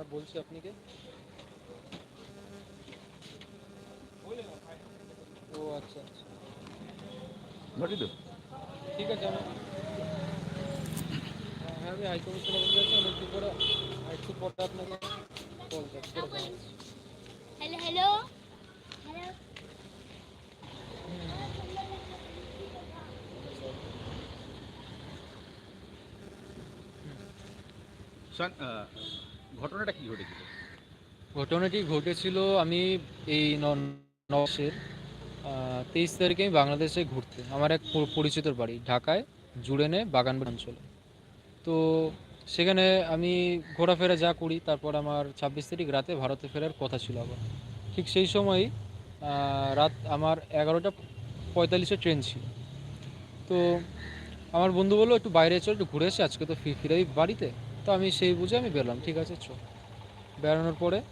হ্যাঁ বলছি আপনি কে ও আচ্ছা আচ্ছা ঘটি তো ঠিক আছে আমি হ্যাঁ আমি হাই কমিশনার বলতে যাচ্ছি আমি একটু পরে একটু পরে আপনাকে কল ব্যাক করে জানাচ্ছি হ্যালো হ্যালো হ্যালো শান- আহ, ঘটনাটা কি ঘটেছিল? ঘটনাটি ঘটেছিল আমি এই নশের তেইশ তারিখে আমি বাংলাদেশে ঘুরতে, আমার এক পরিচিতর বাড়ি, ঢাকায়, জুড়েনে বাগানবাড়ি অঞ্চলে। তো সেখানে আমি ঘোরাফেরা যা করি, তারপর আমার ছাব্বিশ তারিখ রাতে ভারতে ফেরার কথা ছিল আবার। ঠিক সেই সময় রাত আমার এগারোটা পঁয়তাল্লিশে ট্রেন ছিল। তো আমার বন্ধু বলল, একটু বাইরে চল, একটু ঘুরে এসে আজকে তো ফিরাই বাড়িতে। তো আমি সেই বুঝে আমি বেরলাম, ঠিক আছে চল বেড়ানোর পরে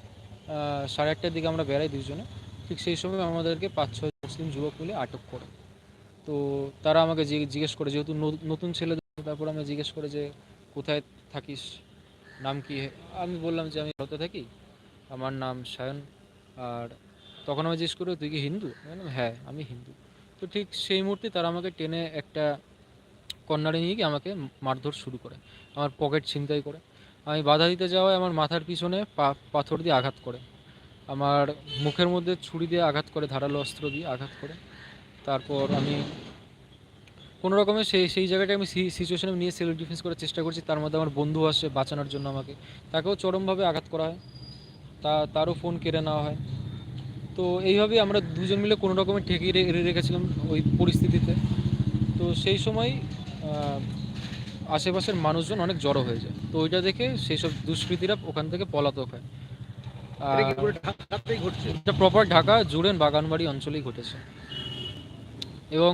সাড়ে আটটার দিকে আমরা বেড়াই দুজনে ঠিক সেই সময় আমাদেরকে পাঁচ ছয় মুসলিম যুবক মিলে আটক করে। তো তারা আমাকে জিজ্ঞে- জিজ্ঞেস করে, যেহেতু নতুন ছেলে তারপর আমি জিজ্ঞেস করে যে, কোথায় থাকিস? নাম কি? আমি বললাম যে, আমি ভারতে থাকি। আমার নাম সায়ন। আর তখন আমি জিজ্ঞেস করে, তুই কি হিন্দু? হ্যাঁ আমি হিন্দু। তো ঠিক সেই মুহূর্তে তারা আমাকে টেনে একটা কর্নারে নিয়ে গিয়ে আমাকে মারধর শুরু করে, আমার পকেট ছিনতাই করে। আমি বাধা দিতে যাওয়ায় আমার মাথার পিছনে পাথর দিয়ে আঘাত করে। আমার মুখের মধ্যে ছুরি দিয়ে আঘাত করে, ধারালো অস্ত্র দিয়ে আঘাত করে। তারপর আমি কোনো রকমে সেই সেই জায়গাটায় আমি সিচুয়েশনে নিয়ে সেলফ ডিফেন্স করার চেষ্টা করছি। তার মধ্যে আমার বন্ধু আসে বাঁচানোর জন্য আমাকে। তাকেও চরমভাবে আঘাত করা হয়। তা, তারও ফোন কেড়ে নেওয়া হয়। তো এইভাবেই আমরা দুজন মিলে কোনো রকমে ঠেকিয়ে রেখেছিলাম ওই পরিস্থিতিতে। তো সেই সময় আশেপাশের মানুষজন অনেক জড়ো হয়ে যায়। তো ওইটা দেখে সেই সব দুষ্কৃতীরা ওখান থেকে পলাতক হয়। এটা আর ঘটছে? প্রপার ঢাকা জুড়েন বাগানবাড়ি অঞ্চলেই ঘটেছে। এবং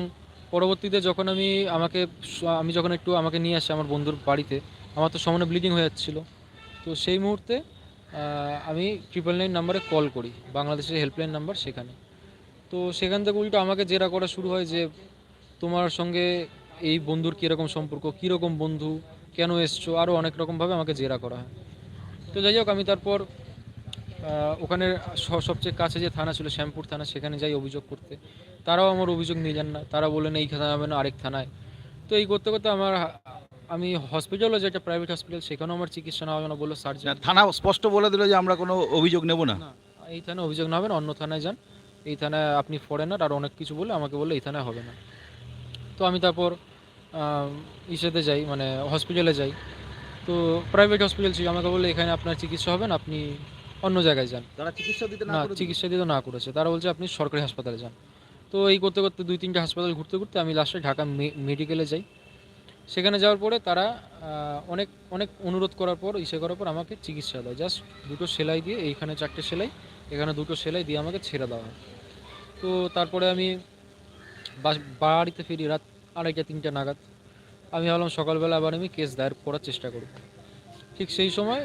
পরবর্তীতে যখন আমি আমাকে আমি যখন একটু আমাকে নিয়ে আসে আমার বন্ধুর বাড়িতে আমার তো সমানে ব্লিডিং হয়ে যাচ্ছিল। তো সেই মুহূর্তে আমি ট্রিপল নাইন নাম্বারে কল করি বাংলাদেশের হেল্পলাইন নাম্বার সেখানে। তো সেখান থেকে উল্টো আমাকে জেরা করা শুরু হয় যে তোমার সঙ্গে এই বন্ধুর কীরকম সম্পর্ক কীরকম বন্ধু কেন এসছো আরও অনেক রকমভাবে আমাকে জেরা করা হয়। তো যাই হোক আমি তারপর ওখানে সবচেয়ে কাছে যে থানা ছিল শ্যামপুর থানা সেখানে যাই অভিযোগ করতে। তারাও আমার অভিযোগ নিয়ে যান না তারা বললেন এই থানা যাবে না আরেক থানায়। তো এই করতে করতে আমার আমি হসপিটালও যে একটা প্রাইভেট হসপিটাল সেখানেও আমার চিকিৎসা নেওয়া হবে না বলল না, সার্জন থানা স্পষ্ট বলে দিল যে আমরা কোনো অভিযোগ নেব না। না এই থানায় অভিযোগ না হবে না অন্য থানায় যান। এই থানায় আপনি ফরেনার আর অনেক কিছু বলে আমাকে বললে এই থানায় হবে না। তো আমি তারপর ইসেতে যাই মানে হসপিটালে যাই। তো প্রাইভেট হসপিটাল ছিল আমাকে বলে এখানে আপনার চিকিৎসা হবে না আপনি অন্য জায়গায় যান। তারা চিকিৎসা দিতে না চিকিৎসা দিতে না করেছে। তারা বলছে আপনি সরকারি হাসপাতালে যান। তো এই করতে করতে দুই তিনটে হাসপাতাল ঘুরতে ঘুরতে আমি লাস্টে ঢাকা মেডিকেলে যাই। সেখানে যাওয়ার পরে তারা অনেক অনেক অনুরোধ করার পর ইসে করার পর আমাকে চিকিৎসা দেয়। জাস্ট দুটো সেলাই দিয়ে এইখানে চারটে সেলাই এখানে দুটো সেলাই দিয়ে আমাকে ছেড়ে দেওয়া হয়। তো তারপরে আমি বাড়িতে ফিরি রাত আড়াইটা, তিনটা নাগাদ। আমি ভাবলাম সকালবেলা আবার আমি কেস দায়ের করার চেষ্টা করব। ঠিক সেই সময়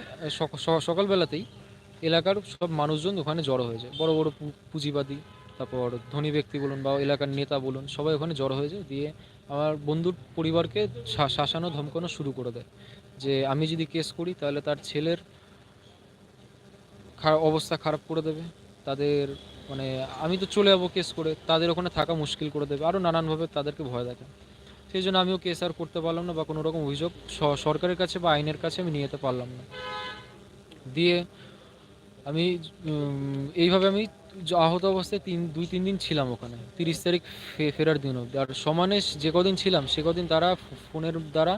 সকালবেলাতেই এলাকার সব মানুষজন ওখানে জড়ো হয়ে যায়। বড় বড় পুঁজিবাদী, তারপর ধনী ব্যক্তি বলুন বা এলাকার নেতা বলুন, সবাই ওখানে জড়ো হয়ে যায়। দিয়ে আমার বন্ধুর পরিবারকে শাসানো, ধমকানো শুরু করে দেয় যে, আমি যদি কেস করি, তাহলে তার ছেলের অবস্থা খারাপ করে দেবে। তাদের মানে আমি তো চলে যাব কেস করে, তাদের ওখানে থাকা মুশকিল করে দেবে। আরও নানানভাবে তাদেরকে ভয় দেখে সেই জন্য আমিও কেস আর করতে পারলাম না বা কোনো রকম অভিযোগ সরকারের কাছে বা আইনের কাছে আমি নিয়ে যেতে পারলাম না। দিয়ে আমি এইভাবে আমি আহত অবস্থায় তিন, দুই, তিন দিন ছিলাম ওখানে। তিরিশ তারিখ ফেরার দিন অবধি। আর সমানে যে কদিন ছিলাম, সে কদিন তারা ফোনের দ্বারা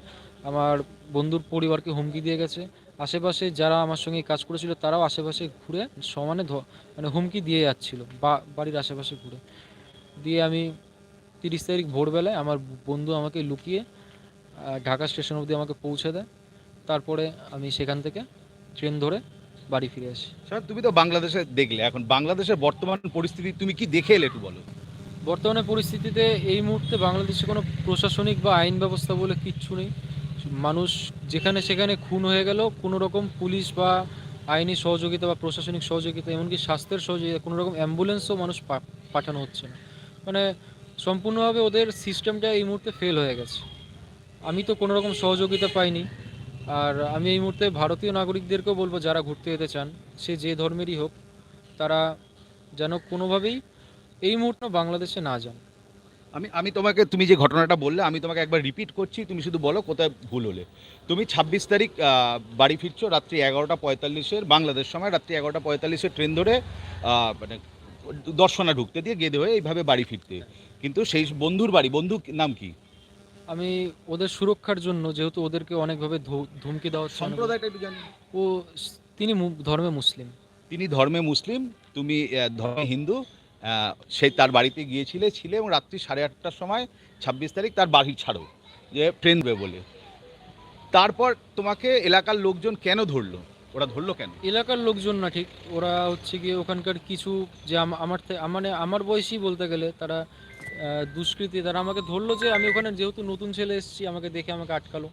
আমার বন্ধুর পরিবারকে হুমকি দিয়ে গেছে। আশেপাশে যারা আমার সঙ্গে কাজ করেছিল তারাও আশেপাশে ঘুরে সমানে ধ- মানে হুমকি দিয়ে যাচ্ছিল বা বাড়ির আশেপাশে ঘুরে। দিয়ে আমি তিরিশ তারিখ ভোরবেলায় আমার বন্ধু আমাকে লুকিয়ে ঢাকা স্টেশন অবধি আমাকে পৌঁছে দেয়। তারপরে আমি সেখান থেকে ট্রেন ধরে বাড়ি ফিরে আসি। স্যার তুমি তো বাংলাদেশে দেখলে এখন বাংলাদেশের বর্তমান পরিস্থিতি তুমি কি দেখে এলে একটু বলো। বর্তমানে পরিস্থিতিতে এই মুহূর্তে বাংলাদেশে কোনো প্রশাসনিক বা আইন ব্যবস্থা বলে কিচ্ছু নেই। মানুষ যেখানে সেখানে খুন হয়ে গেল কোনো রকম পুলিশ বা আইনি সহযোগিতা বা প্রশাসনিক সহযোগিতা, এমনকি স্বাস্থ্যের সহযোগিতা কোনো রকম অ্যাম্বুলেন্সও মানুষ পাঠানো হচ্ছে না। মানে সম্পূর্ণভাবে ওদের সিস্টেমটা এই মুহূর্তে ফেল হয়ে গেছে। আমি তো কোনো রকম সহযোগিতা পাইনি। আর আমি এই মুহূর্তে ভারতীয় নাগরিকদেরকেও বলব, যারা ঘুরতে যেতে চান, সে যে ধর্মেরই হোক, তারা যেন কোনোভাবেই এই মুহূর্তে বাংলাদেশে না যান। আমি আমি তোমাকে তুমি যে ঘটনাটা বললে আমি তোমাকে একবার রিপিট করছি তুমি শুধু বলো কোথায় ভুল হলে। তুমি ছাব্বিশ তারিখ বাড়ি ফিরছো রাত্রি এগারোটা পঁয়তাল্লিশের বাংলাদেশ সময় রাত্রি এগারোটা পঁয়তাল্লিশের ট্রেন ধরে মানে দর্শনা ঢুকতে দিয়ে গেদে হয়ে এইভাবে বাড়ি ফিরতে। কিন্তু সেই বন্ধুর বাড়ি বন্ধু নাম কি? আমি ওদের সুরক্ষার জন্য যেহেতু ওদেরকে অনেকভাবে ধু- ধুমকি দেওয়া সম্প্রদায়টা একটু জানি ও তিনি ধর্মে মুসলিম। তিনি ধর্মে মুসলিম তুমি ধর্মে হিন্দু সেই তার বাড়িতে গিয়েছিলে, ছিলে এবং রাত্রি সাড়ে আটটার সময়, ছাব্বিশ তারিখ তার বাড়ি ছাড়ো, যে ট্রেন দেবে বলে। তারপর তোমাকে এলাকার লোকজন কেন ধরলো? ওরা ধরলো কেন? এলাকার লোকজন না ঠিক, ওরা হচ্ছে গিয়ে ওখানকার কিছু যে আমার মানে আমার বয়সী বলতে গেলে তারা দুষ্কৃতী, তারা আমাকে ধরলো যে আমি ওখানে যেহেতু নতুন ছেলে এসেছি, আমাকে দেখে আমাকে আটকালো।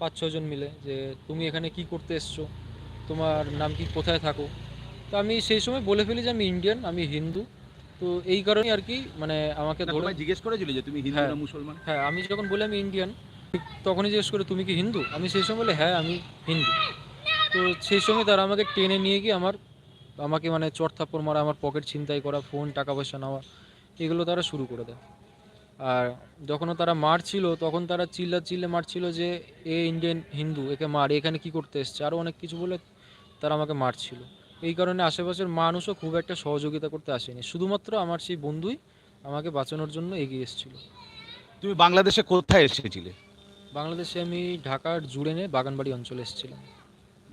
পাঁচ ছজন মিলে যে তুমি এখানে কি করতে এসছো? তোমার নাম কি? কোথায় থাকো? তো আমি সেই সময় বলে ফেলি যে আমি ইন্ডিয়ান আমি হিন্দু। তো এই কারণে আর কি মানে আমাকে ধরে জিজ্ঞেস করেছিল যে তুমি হিন্দু হ্যাঁ। না মুসলমান? হ্যাঁ আমি যখন বলি আমি ইন্ডিয়ান তখনই জিজ্ঞেস করে তুমি কি হিন্দু? আমি সেই সময় বলে হ্যাঁ আমি হিন্দু। তো সেই সময় তারা আমাকে টেনে নিয়ে গিয়ে আমার আমাকে মানে চট থাপ্পড় মারা আমার পকেট ছিনতাই করা ফোন টাকা পয়সা নেওয়া এগুলো তারা শুরু করে দেয়। আর যখনও তারা মারছিল তখন তারা চিল্লা চিল্লে মারছিল যে এ ইন্ডিয়ান হিন্দু একে মার এখানে কি করতে এসছে? আরও অনেক কিছু বলে তারা আমাকে মারছিল। এই কারণে আশেপাশের মানুষও খুব একটা সহযোগিতা করতে আসেনি। শুধুমাত্র আমার সেই বন্ধুই আমাকে বাঁচানোর জন্য এগিয়ে এসেছিল। তুমি বাংলাদেশে কোথায় এসেছিলে? বাংলাদেশে আমি ঢাকার জুড়েনে বাগানবাড়ি অঞ্চলে এসেছিলাম।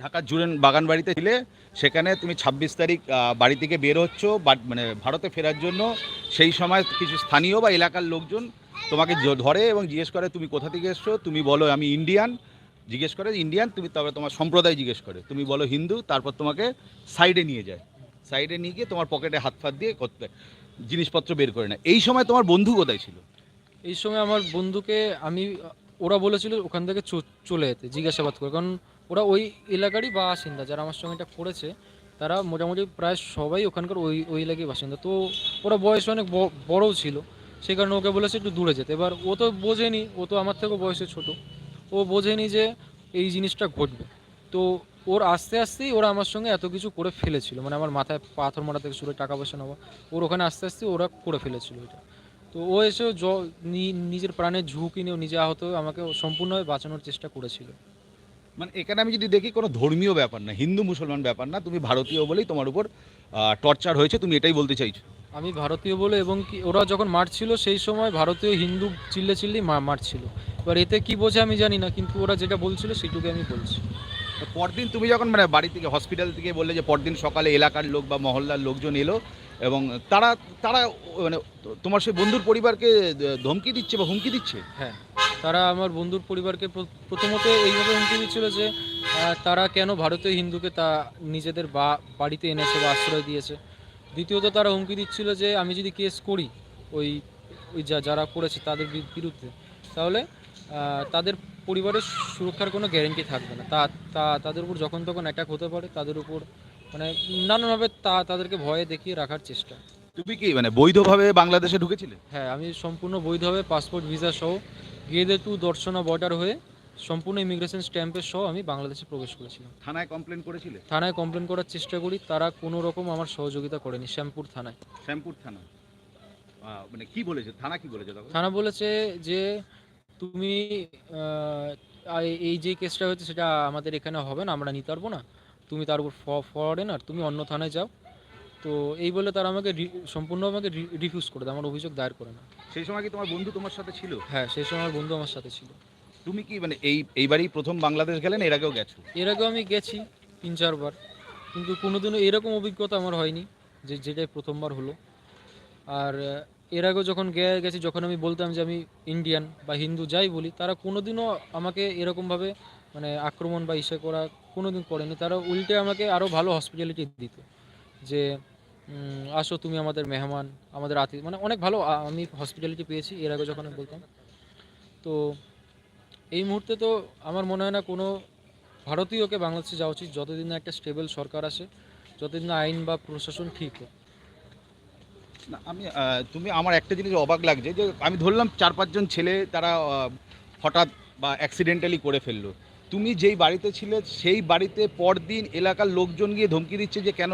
ঢাকার জুড়েন বাগান বাড়িতে ছিলে সেখানে তুমি ছাব্বিশ তারিখ বাড়ি থেকে বের হচ্ছ মানে ভারতে ফেরার জন্য। সেই সময় কিছু স্থানীয় বা এলাকার লোকজন তোমাকে ধরে এবং জিজ্ঞেস করে তুমি কোথা থেকে এসছো? তুমি বলো আমি ইন্ডিয়ান জিজ্ঞেস করে, ইন্ডিয়ান? তুমি তবে তোমার সম্প্রদায় জিজ্ঞেস করে। তুমি বলো হিন্দু, তারপর তোমাকে সাইডে নিয়ে যায়। সাইডে নিয়ে গিয়ে তোমার পকেটে হাত ফাত দিয়ে করতে, জিনিসপত্র বের করে নেয়। এই সময় তোমার বন্ধু কোথায় ছিল? এই সময় আমার বন্ধুকে আমি, ওরা বলেছিল ওখান থেকে চলে যেতে, জিজ্ঞাসাবাদ করে। কারণ ওরা ওই এলাকারই বাসিন্দা, যারা আমার সঙ্গে এটা করেছে, তারা মোটামুটি প্রায় সবাই ওখানকার ওই ওই এলাকায় বাসিন্দা। তো ওরা বয়স অনেক বড়ও ছিল। সেই কারণে ওকে বলেছে একটু দূরে যেতে। এবার ও তো বোঝেনি, ও তো আমার থেকেও বয়সে ছোট। ও বোঝেনি যে এই জিনিসটা ঘটবে। তো ওর আস্তে আস্তেই ওরা আমার সঙ্গে এত কিছু করে ফেলেছিল। মানে আমার মাথায় পাথর মারা থেকে শুরু টাকা পয়সা নেওয়া। ওর ওখানে আস্তে আস্তে ওরা করে ফেলেছিল এটা। তো ও এসেও জ- নিজের প্রাণের ঝুঁকি নিয়েও নিজে আহত আমাকে সম্পূর্ণভাবে বাঁচানোর চেষ্টা করেছিল। মানে এখানে আমি যদি দেখি কোনো ধর্মীয় ব্যাপার না, হিন্দু মুসলমান ব্যাপার না, তুমি ভারতীয় বলেই তোমার উপর টর্চার হয়েছে, তুমি এটাই বলতে চাইছো? আমি ভারতীয় বলে এবং কি ওরা যখন মারছিল সেই সময় ভারতীয় হিন্দু চিল্লে চিল্লি মারছিল। এবার এতে কি বোঝে আমি জানি না কিন্তু ওরা যেটা বলছিল সেটুকু আমি বলছি। পরদিন তুমি যখন মানে বাড়ি থেকে হসপিটাল থেকে বললে যে পরদিন সকালে এলাকার লোক বা মহল্লার লোকজন এলো এবং তারা তারা মানে তোমার সেই বন্ধুর পরিবারকে ধমকি দিচ্ছে বা হুমকি দিচ্ছে? হ্যাঁ তারা আমার বন্ধুর পরিবারকে প্রথমত এইভাবে হুমকি দিচ্ছিল যে তারা কেন ভারতীয় হিন্দুকে তা নিজেদের বা বাড়িতে এনেছে বা আশ্রয় দিয়েছে। দ্বিতীয়ত তারা হুমকি দিচ্ছিল যে আমি যদি কেস করি ওই ওই যা যারা করেছে তাদের বিরুদ্ধে তাহলে তাদের পরিবারের সুরক্ষার কোনো গ্যারেন্টি থাকবে না। তা তা তাদের উপর যখন তখন অ্যাটাক হতে পারে তাদের উপর মানে নানানভাবে তা তাদেরকে ভয়ে দেখিয়ে রাখার চেষ্টা। তুমি কি মানে বৈধভাবে বাংলাদেশে ঢুকেছিলে? হ্যাঁ আমি সম্পূর্ণ বৈধভাবে পাসপোর্ট ভিসা সহ গিয়েদে টু দর্শনা বর্ডার হয়ে সম্পূর্ণ ইমিগ্রেশন স্ট্যাম্পের সহ আমি বাংলাদেশে প্রবেশ করেছিলাম। থানায় কমপ্লেন করেছিলে? থানায় কমপ্লেন করার চেষ্টা করি তারা কোনো রকম আমার সহযোগিতা করেনি শ্যামপুর থানায়। শ্যামপুর থানা? আহ, মানে কি বলেছে? থানা কি বলেছে তখন? থানা বলেছে যে তুমি আহ, আই- এই যে কেসটা হয়েছে সেটা আমাদের এখানে হবে না আমরা নিতে পারব না। তুমি তার উপর ফরেনার তুমি অন্য থানায় যাও। তো এই বলে তারা আমাকে রি- সম্পূর্ণ আমাকে রিফিউজ করে দেয় আমার অভিযোগ দায়ের করে না। সেই সময় কি তোমার বন্ধু তোমার সাথে ছিল? হ্যাঁ সেই সময় আমার বন্ধু আমার সাথে ছিল। তুমি কি মানে এই, এইবারই প্রথম বাংলাদেশ গেলেন, এর আগেও গেছো? এর আগেও আমি গেছি তিন, চারবার। কিন্তু কোনোদিনও এরকম অভিজ্ঞতা আমার হয়নি যে যেটাই প্রথমবার হলো। আর এর আগেও যখন গে- গেছি, যখন আমি বলতাম যে আমি ইন্ডিয়ান বা হিন্দু যাই বলি, তারা কোনোদিনও আমাকে এরকমভাবে মানে আক্রমণ বা ইসে করা কোনোদিন করেনি। তারা উল্টে আমাকে আরও ভালো হসপিটালিটি দিত যে আসো তুমি আমাদের মেহমান, আমাদের আতি মানে অনেক ভালো আমি হসপিটালিটি পেয়েছি, এর আগে যখন আমি বলতাম। তো এই মুহূর্তে তো আমার মনে হয় না কোনো ভারতীয়কে বাংলাদেশে যাওয়া উচিত যতদিন না একটা স্টেবল সরকার আসে যতদিন না আইন বা প্রশাসন ঠিক হোক না আমি তুমি আমার একটা জিনিস অবাক লাগছে যে আমি ধরলাম চার পাঁচজন ছেলে তারা হঠাৎ বা অ্যাক্সিডেন্টালি করে ফেলল। তুমি যেই বাড়িতে ছিলে সেই বাড়িতে পরদিন এলাকার লোকজন গিয়ে ধমকি দিচ্ছে যে কেন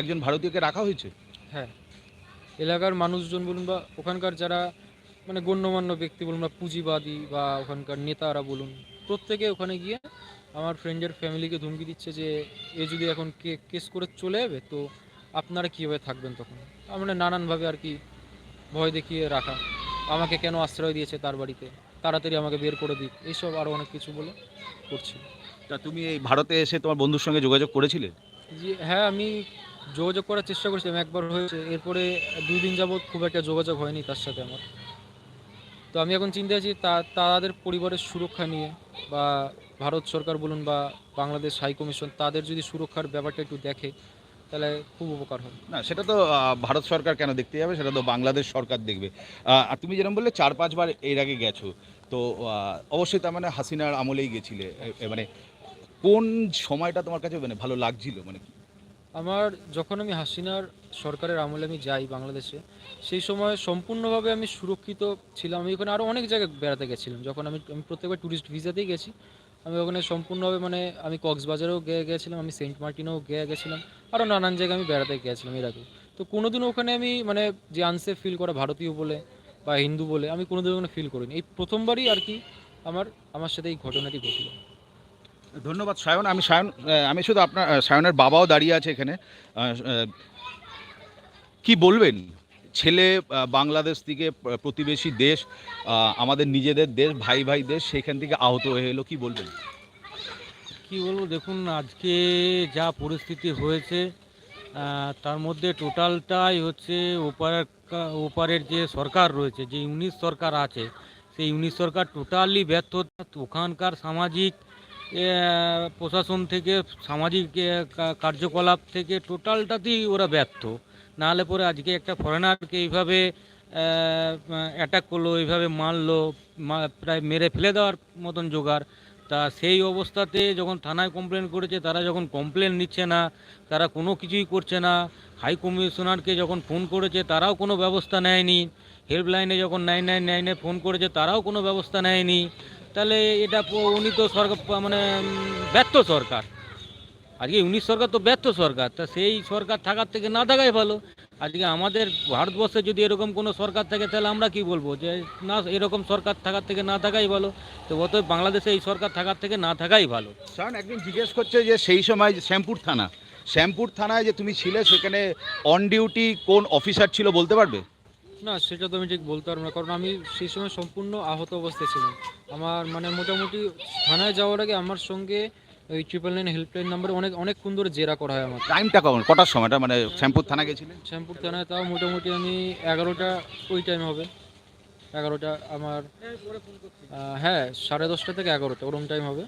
একজন ভারতীয়কে রাখা হয়েছে? হ্যাঁ। এলাকার মানুষজন বলুন বা ওখানকার যারা মানে গণ্যমান্য ব্যক্তি বলুন বা পুঁজিবাদী বা ওখানকার নেতারা বলুন প্রত্যেকে ওখানে গিয়ে আমার ফ্রেন্ডের ফ্যামিলিকে ধমকি দিচ্ছে যে এ যদি এখন কে কেস করে চলে যাবে তো আপনারা কীভাবে থাকবেন তখন? মানে নানানভাবে আর কি ভয় দেখিয়ে রাখা। আমাকে কেন আশ্রয় দিয়েছে তার বাড়িতে? তাড়াতাড়ি আমাকে বের করে দিক। এইসব আরও অনেক কিছু বলে করছি। তা তুমি এই ভারতে এসে তোমার বন্ধুর সঙ্গে যোগাযোগ করেছিলে? যে হ্যাঁ আমি যোগাযোগ করার চেষ্টা করেছিলাম একবার হয়েছে। এরপরে দুই দিন যাবৎ খুব একটা যোগাযোগ হয়নি তার সাথে আমার। তো আমি এখন চিন্তা আছি তাদের পরিবারের সুরক্ষা নিয়ে বা ভারত সরকার বলুন বা বাংলাদেশ হাই কমিশন তাদের যদি সুরক্ষার ব্যাপারটা একটু দেখে, তাহলে খুব উপকার হয় না, সেটা তো ভারত সরকার কেন দেখতে যাবে? সেটা তো বাংলাদেশ সরকার দেখবে। আর তুমি যেরকম বললে, চার, পাঁচবার এর আগে গেছো। তো অবশ্যই তার মানে হাসিনার আমলেই গেছিলে। মানে কোন সময়টা তোমার কাছে মানে ভালো লাগছিল? মানে আমার যখন আমি হাসিনার সরকারের আমলে আমি যাই বাংলাদেশে, সেই সময় সম্পূর্ণভাবে আমি সুরক্ষিত ছিলাম। আমি ওখানে আরও অনেক জায়গায় বেড়াতে গেছিলাম। যখন আমি আমি প্রত্যেকবার ট্যুরিস্ট ভিসাতেই গেছি, আমি ওখানে সম্পূর্ণভাবে মানে আমি কক্সবাজারেও গিয়ে গেছিলাম, আমি সেন্ট মার্টিনেও গিয়ে গেছিলাম আরও নানান জায়গায় আমি বেড়াতে গিয়েছিলাম এর আগে তো কোনোদিনও ওখানে আমি মানে যে আনসেফ ফিল করা ভারতীয় বলে বা হিন্দু বলে, আমি কোনোদিন ওখানে ফিল করিনি। এই প্রথমবারই আর কি আমার আমার সাথে এই ঘটনাটি ঘটলো। ধন্যবাদ, সায়ন। আমি সায়ন আমি শুধু আপনার সায়নের বাবাও দাঁড়িয়ে আছে এখানে। কি বলবেন? ছেলে বাংলাদেশ থেকে প্রতিবেশী দেশ আমাদের নিজেদের দেশ, ভাই ভাই দেশ, সেখান থেকে আহত হয়ে এলো, কি বলবেন? কি বলব, দেখুন, আজকে যা পরিস্থিতি হয়েছে তার মধ্যে টোটালটাই হচ্ছে ওপারের কা- ওপারের যে সরকার রয়েছে, যে ইউনিট সরকার আছে, সেই ইউনিট সরকার টোটালি ব্যর্থ। ওখানকার সামাজিক প্রশাসন থেকে, সামাজিক কার্যকলাপ থেকে টোটালটাতেই ওরা ব্যর্থ। নাহলে পরে আজকে একটা ফরেনারকে এইভাবে অ্যাটাক করল, এইভাবে মারলো প্রায় মেরে ফেলে দেওয়ার মতন জোগাড়। তা সেই অবস্থাতে যখন থানায় কমপ্লেন করেছে, তারা যখন কমপ্লেন নিচ্ছে না, তারা কোনো কিছুই করছে না হাই কমিশনারকে যখন ফোন করেছে, তারাও কোনো ব্যবস্থা নেয়নি। হেল্পলাইনে যখন নাইন নাইন নাইনে ফোন করেছে, তারাও কোনো ব্যবস্থা নেয়নি। তাহলে এটা উনি তো সরকার মানে ব্যর্থ সরকার। আজকে উনিশ সরকার তো ব্যর্থ সরকার, তা সেই সরকার থাকার থেকে না থাকাই ভালো। আজকে আমাদের ভারতবর্ষে যদি এরকম কোনো সরকার থাকে, তাহলে আমরা কি বলব যে, না, এরকম সরকার থাকার থেকে না থাকাই ভালো। তো অতএব বাংলাদেশে এই সরকার থাকার থেকে না থাকাই ভালো। সায়ন একদিন জিজ্ঞেস করছে যে সেই সময় শ্যামপুর থানা, শ্যামপুর থানায় যে তুমি ছিলে, সেখানে অন ডিউটি কোন অফিসার ছিল বলতে পারবে? না সেটা তো আমি ঠিক বলতে পারব না কারণ আমি সেই সময় সম্পূর্ণ আহত অবস্থায় ছিলাম। আমার মানে মোটামুটি থানায় যাওয়ার আগে আমার সঙ্গে ওই ট্রিপল নাইন হেল্পলাইন নাম্বারে অনেক অনেকক্ষণ ধরে জেরা করা হয় আমার টাইমটা কখন? কটার সময়টা মানে শ্যামপুর থানা গেছিলেন শ্যামপুর থানায় তাও মোটামুটি আমি এগারোটা ওই টাইম হবে। এগারোটা আমার হ্যাঁ সাড়ে দশটা থেকে এগারোটা ওরম টাইম হবে।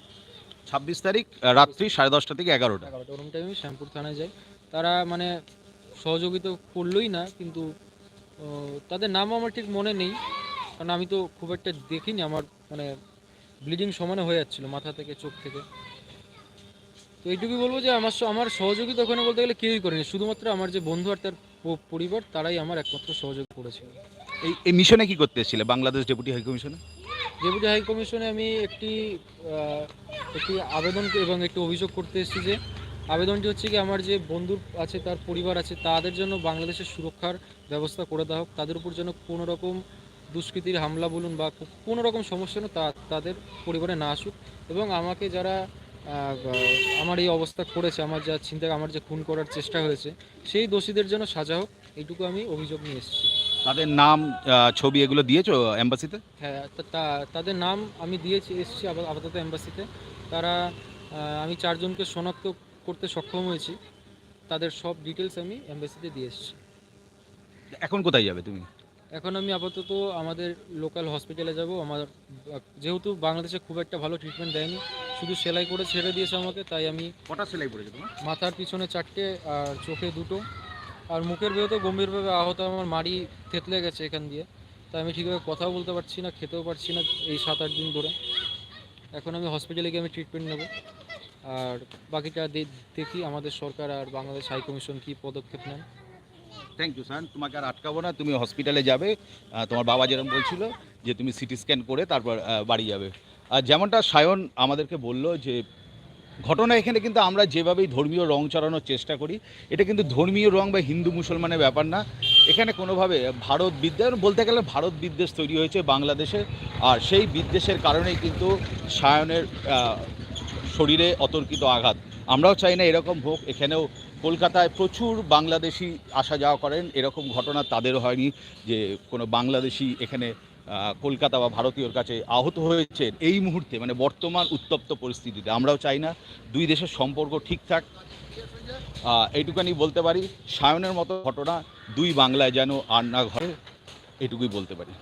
ছাব্বিশ তারিখ রাত্রি সাড়ে দশটা থেকে এগারোটা। এগারোটা ওরম টাইমে শ্যামপুর থানায় যাই। তারা মানে সহযোগিতা করলোই না কিন্তু তাদের নামও আমার ঠিক মনে নেই কারণ আমি তো খুব একটা দেখিনি আমার মানে ব্লিডিং সমানে হয়ে যাচ্ছিল মাথা থেকে চোখ থেকে। তো এইটুকুই বলব যে আমার আমার সহযোগিতা ওখানে বলতে গেলে কেউই করেনি। শুধুমাত্র আমার যে বন্ধু আর তার পরিবার তারাই আমার একমাত্র সহযোগ করেছিল। এই এই মিশনে কি করতে এসেছিলে? বাংলাদেশ ডেপুটি হাই কমিশনে? ডেপুটি হাই কমিশনে আমি একটি একটি আবেদন এবং একটি অভিযোগ করতে এসেছি যে আবেদনটি হচ্ছে কি আমার যে বন্ধু আছে তার পরিবার আছে তাদের জন্য বাংলাদেশের সুরক্ষার ব্যবস্থা করে দেওয়া হোক। তাদের উপর যেন কোনো রকম দুষ্কৃতির হামলা বলুন বা কোনো রকম সমস্যা যেন তা তাদের পরিবারে না আসুক এবং আমাকে যারা আমার এই অবস্থা করেছে আমার যা চিন্তা আমার যে খুন করার চেষ্টা হয়েছে সেই দোষীদের জন্য সাজা হোক এইটুকু আমি অভিযোগ নিয়ে এসেছি। তাদের নাম ছবি এগুলো দিয়েছ এম্বাসিতে? হ্যাঁ তাদের নাম আমি দিয়েছি এসেছি আপাতত এম্বাসিতে। তারা আমি চারজনকে শনাক্ত করতে সক্ষম হয়েছি তাদের সব ডিটেলস আমি এম্বাসিতে দিয়ে এসেছি। এখন কোথায় যাবে তুমি? এখন আমি আপাতত আমাদের লোকাল হসপিটালে যাব। আমার যেহেতু বাংলাদেশে খুব একটা ভালো ট্রিটমেন্ট দেয়নি শুধু সেলাই করে ছেড়ে দিয়েছে আমাকে তাই আমি কটা সেলাই পড়েছে তোমার? মাথার পিছনে চারটে আর চোখে দুটো। আর মুখের ভেতরে গম্ভীরভাবে আহত আমার মাড়ি থেতলে গেছে এখান দিয়ে। তাই আমি ঠিকভাবে কথাও বলতে পারছি না খেতেও পারছি না এই সাত আট দিন ধরে। এখন আমি হসপিটালে গিয়ে আমি ট্রিটমেন্ট নেব। আর বাকিটা দেখি আমাদের সরকার আর বাংলাদেশ হাই কমিশন কী পদক্ষেপ নেন। থ্যাংক ইউ স্যার তোমাকে আর আটকাবো না, তুমি হসপিটালে যাবে। তোমার বাবা যেরকম বলছিল যে তুমি সিটি স্ক্যান করে তারপর বাড়ি যাবে। আর যেমনটা সায়ন আমাদেরকে বলল যে, ঘটনা এখানে কিন্তু আমরা যেভাবেই ধর্মীয় রং চড়ানোর চেষ্টা করি, এটা কিন্তু ধর্মীয় রং বা হিন্দু মুসলমানের ব্যাপার না। এখানে কোনোভাবে ভারত বিদ্বেষ, বলতে গেলে ভারত বিদ্বেষ তৈরি হয়েছে বাংলাদেশে। আর সেই বিদ্বেষের কারণেই কিন্তু সায়নের শরীরে অতর্কিত আঘাত। আমরাও চাই না এরকম হোক, এখানেও কলকাতায় প্রচুর বাংলাদেশি আসা যাওয়া করেন, এরকম ঘটনা তাদের হয়নি যে কোনো বাংলাদেশি এখানে কলকাতা বা ভারতীয়র কাছে আহত হয়েছে এই মুহূর্তে মানে বর্তমান উত্তপ্ত পরিস্থিতিতে। আমরাও চাই না, দুই দেশের সম্পর্ক ঠিকঠাক এইটুকানি বলতে পারি, সায়নের মতো ঘটনা, দুই বাংলায় যেন আর না ঘটে, এটুকুই বলতে পারি।